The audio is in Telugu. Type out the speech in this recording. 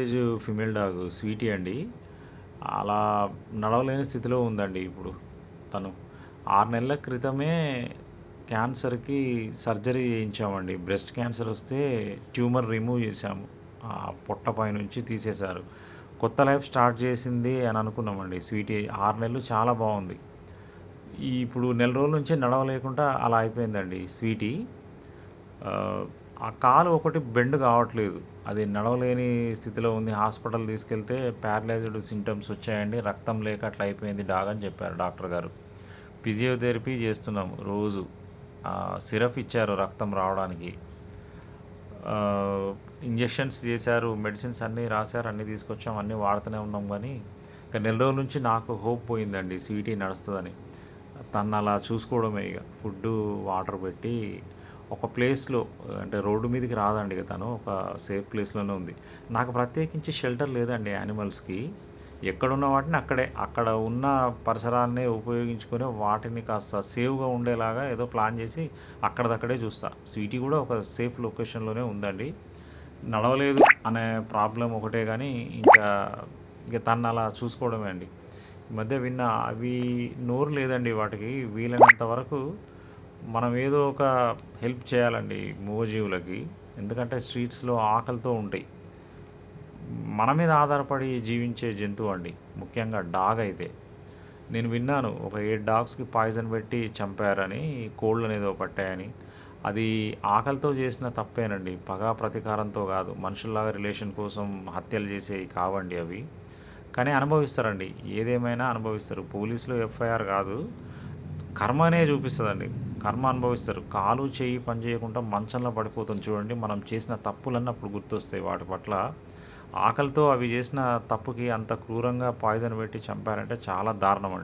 ఏజ్ ఫిమేల్ డాగ్ స్వీటీ అండి. అలా నడవలేని స్థితిలో ఉందండి ఇప్పుడు తను. ఆరు నెలల క్రితమే క్యాన్సర్కి సర్జరీ చేయించామండి. బ్రెస్ట్ క్యాన్సర్ వస్తే ట్యూమర్ రిమూవ్ చేశాము. ఆ పొట్ట పైనుంచి తీసేశారు. కొత్త లైఫ్ స్టార్ట్ చేసింది అని అనుకున్నామండి స్వీటీ. ఆరు నెలలు చాలా బాగుంది. ఇప్పుడు నెల రోజుల నుంచి నడవలేకుండా అలా అయిపోయిందండి స్వీటీ. ఆ, కాలు ఒకటి బెండ్ కావట్లేదు. అది నడవలేని స్థితిలో ఉంది. హాస్పిటల్ తీసుకెళ్తే ప్యారలైజ్డ్ సింటమ్స్ వచ్చాయండి. రక్తం లేక అట్లా అయిపోయింది డాగ్ అని చెప్పారు డాక్టర్ గారు. ఫిజియోథెరపీ చేస్తున్నాము రోజు. సిరప్ ఇచ్చారు రక్తం రావడానికి. ఇంజెక్షన్స్ చేశారు మెడిసిన్స్ అన్నీ రాశారు అన్నీ తీసుకొచ్చాం అన్నీ వాడుతూనే ఉన్నాం కానీ ఇక నెల రోజుల నుంచి నాకు హోప్ పోయిందండి స్వీటీ నడుస్తుందని. తను అలా చూసుకోవడమే ఇక. ఫుడ్ వాటర్ పెట్టి ఒక ప్లేస్లో అంటే రోడ్డు మీదకి రాదండి ఇక తను ఒక సేఫ్ ప్లేస్లోనే ఉంది. నాకు ప్రత్యేకించి షెల్టర్ లేదండి యానిమల్స్కి. ఎక్కడున్న వాటిని అక్కడే అక్కడ ఉన్న పరిసరాలనే ఉపయోగించుకొని వాటిని కాస్త సేఫ్గా ఉండేలాగా ఏదో ప్లాన్ చేసి అక్కడదక్కడే చూస్తా. స్వీటీ కూడా ఒక సేఫ్ లొకేషన్లోనే ఉందండి. నడవలేదు అనే ప్రాబ్లం ఒకటే కానీ ఇంకా ఇక తను అలా చూసుకోవడమే అండి. ఈ మధ్య విన్న అవి నోరు లేదండి వాటికి. వీలైనంత వరకు మనం ఏదో ఒక హెల్ప్ చేయాలండి మూగజీవులకి ఎందుకంటే స్ట్రీట్స్లో ఆకలితో ఉంటాయి. మన మీద ఆధారపడి జీవించే జంతువు అండి. ముఖ్యంగా డాగ్ అయితే. నేను విన్నాను ఒక ఏడు డాగ్స్కి పాయిజన్ పెట్టి చంపారని కోళ్ళు అనేది పట్టాయని. అది ఆకలితో చేసిన తప్పేనండి. పగా ప్రతీకారంతో కాదు. మనుషుల్లాగా రిలేషన్ కోసం హత్యలు చేసేవి కావండి అవి. కానీ అనుభవిస్తారండి. ఏదేమైనా అనుభవిస్తారు. పోలీసులు ఎఫ్ఐఆర్ కాదు. కర్మనే చూపిస్తుందండి. కర్మ అనుభవిస్తారు. కాలు చేయి పని చేయకుండా మంచంలో పడిపోతుంది చూడండి. మనం చేసిన తప్పులన్నీ అప్పుడు గుర్తొస్తాయి వాటి పట్ల. ఆకలితో అవి చేసిన తప్పుకి అంత క్రూరంగా పాయిజన్ పెట్టి చంపారంటే చాలా దారుణం అండి.